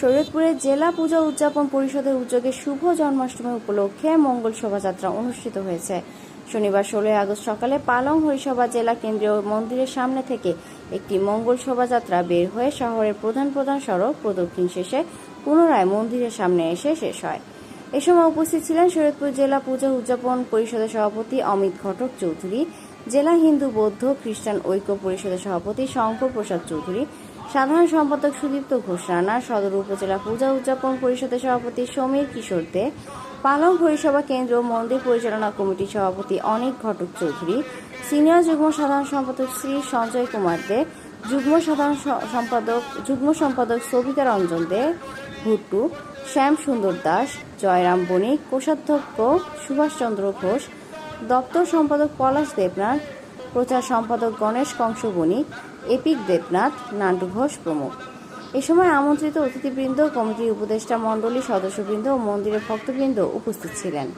শরীয়তপুরে জেলা পূজা উদযাপন পরিষদের উদ্যোগে শুভ জন্মাষ্টমী উপলক্ষে মঙ্গল শোভাযাত্রা অনুষ্ঠিত হয়েছে। শনিবার ষোলোই আগস্ট সকালে পালং হরিসভা জেলা কেন্দ্রীয় মন্দিরের সামনে থেকে একটি মঙ্গল শোভাযাত্রা বের হয়ে শহরের প্রধান প্রধান সড়ক প্রদক্ষিণ শেষে পুনরায় মন্দিরের সামনে এসে শেষ হয়। এ সময় উপস্থিত ছিলেন শরীয়তপুর জেলা পূজা উদযাপন পরিষদের সভাপতি অমিত ঘটক চৌধুরী, জেলা হিন্দু বৌদ্ধ খ্রিস্টান ঐক্য পরিষদের সভাপতি শঙ্কর প্রসাদ চৌধুরী সাধারণ সম্পাদক সুদীপ্ত ঘোষ রানা, সদর উপজেলা পূজা উদযাপন পরিষদের সভাপতি সমীর কিশোর দে, পালং পরিসভা কেন্দ্র মন্দির পরিচালনা কমিটির সভাপতি অনিক ঘটক চৌধুরী, সিনিয়র যুগ্ম সাধারণ সম্পাদক শ্রী সঞ্জয় কুমার দে, যুগ্ম সাধারণ সম্পাদক, যুগ্ম সম্পাদক সবিতা রঞ্জন দে, ভুট্টু, শ্যাম সুন্দর দাস, জয়রাম বণিক, কোষাধ্যক্ষ সুভাষচন্দ্র ঘোষ, দপ্তর সম্পাদক পলাশ দেবনাথ, প্রচার সম্পাদক গণেশ কংস বণিক এপিক দেবনাথ, নান্টু ঘোষ প্রমুখ। এ সময় আমন্ত্রিত অতিথিবৃন্দ কমিটির উপদেষ্টা মণ্ডলী, সদস্যবৃন্দ ও মন্দিরের ভক্তবৃন্দ উপস্থিত ছিলেন।